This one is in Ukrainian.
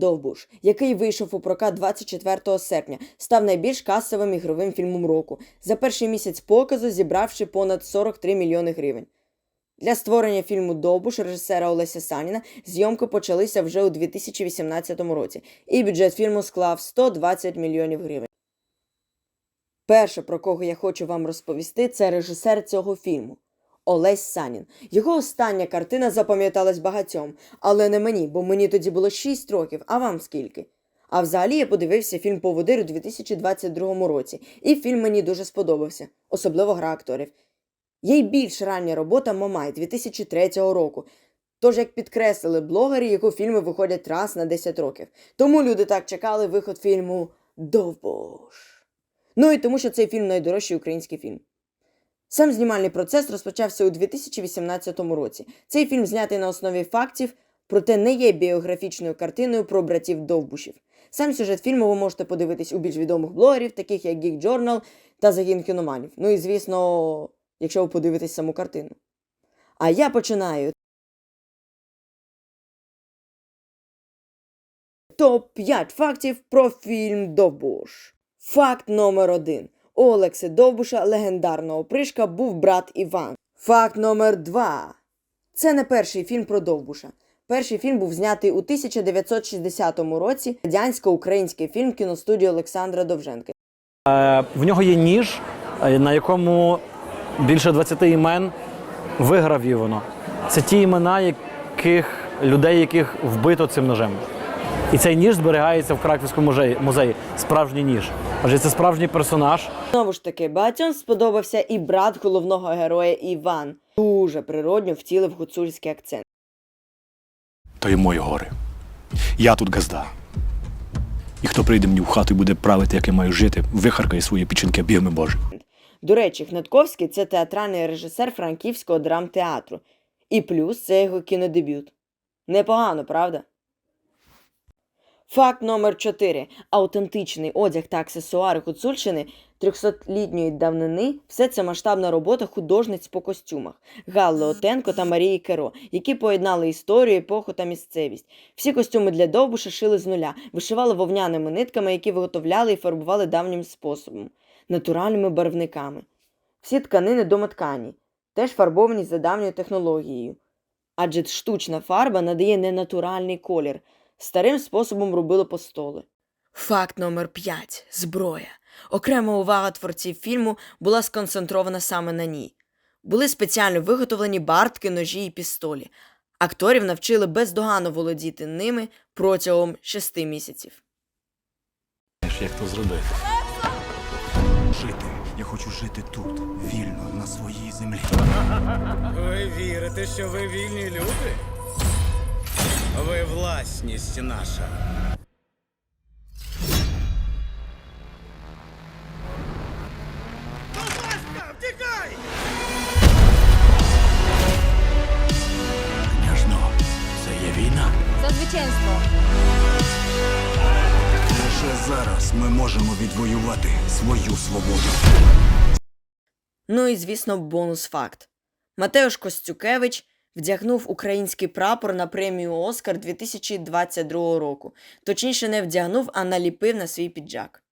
Довбуш, який вийшов у прокат 24 серпня, став найбільш касовим ігровим фільмом року, за перший місяць показу зібравши понад 43 мільйони гривень. Для створення фільму Довбуш режисера Олеся Саніна зйомки почалися вже у 2018 році, і бюджет фільму склав 120 мільйонів гривень. Перше, про кого я хочу вам розповісти, це режисер цього фільму Олесь Санін. Його остання картина запам'яталась багатьом, але не мені, бо мені тоді було 6 років, а вам скільки? А взагалі я подивився фільм Поводир у 2022 році, і фільм мені дуже сподобався, особливо гра акторів. Є й більш рання робота Мамай 2003 року. Тож, як підкреслили блогери, його фільми виходять раз на 10 років. Тому люди так чекали виход фільму Довбуш. Ну і тому, що цей фільм найдорожчий український фільм. Сам знімальний процес розпочався у 2018 році. Цей фільм знятий на основі фактів, проте не є біографічною картиною про братів Довбушів. Сам сюжет фільму ви можете подивитись у більш відомих блогерів, таких як Geek Journal та Загін кіноманів. Ну і звісно, якщо ви подивитесь саму картину. А я починаю. Топ-5 фактів про фільм Довбуш. Факт номер один. У Олекси Довбуша, легендарного пришка, був брат Іван. Факт номер два. Це не перший фільм про Довбуша. Перший фільм був знятий у 1960 році. Радянсько-український фільм кіностудії Олександра Довженка. Е, В нього є ніж, е, на якому більше 20 імен вигравів воно. Це ті імена, яких людей, яких вбито цим ножем. І цей ніж зберігається в Краківському музеї, музеї справжній ніж. Адже це справжній персонаж. Знову ж таки, багатьом сподобався і брат головного героя Іван. Дуже природньо втілив гуцульський акцент. то є мої гори. Я тут газда. І хто прийде мені в хату і буде правити, як я маю жити, вихаркає свої печінки бігми Божі. До речі, Гнатковський це театральний режисер франківського драмтеатру. І плюс це його кінодебют. Непогано, правда? Факт номер 4. Аутентичний одяг та аксесуари Гуцульщини 300-літньої давнини все це масштабна робота художниць по костюмах Галли Отенко та Марії Керо, які поєднали історію, епоху та місцевість. Всі костюми для довбуша шили з нуля, вишивали вовняними нитками, які виготовляли і фарбували давнім способом натуральними барвниками. Всі тканини домоткані, теж фарбовані за давньою технологією. Адже штучна фарба надає ненатуральний колір. Старим способом робили постоли. Факт номер 5. Зброя. Окрема увага творців фільму була сконцентрована саме на ній. Були спеціально виготовлені бартки, ножі і пістолі. Акторів навчили бездоганно володіти ними протягом шести місяців. Як то зробити? Жити. Я хочу жити тут, вільно, на своїй землі. Ви вірите, що ви вільні люди? Ви власність наша. Втікай! Княжно, це є війна. За звичайство. Лише зараз ми можемо відвоювати свою свободу. Ну і, звісно, бонус факт. Матеуш Костюкевич вдягнув український прапор на премію Оскар 2022 року. Точніше, не вдягнув, а наліпив на свій піджак.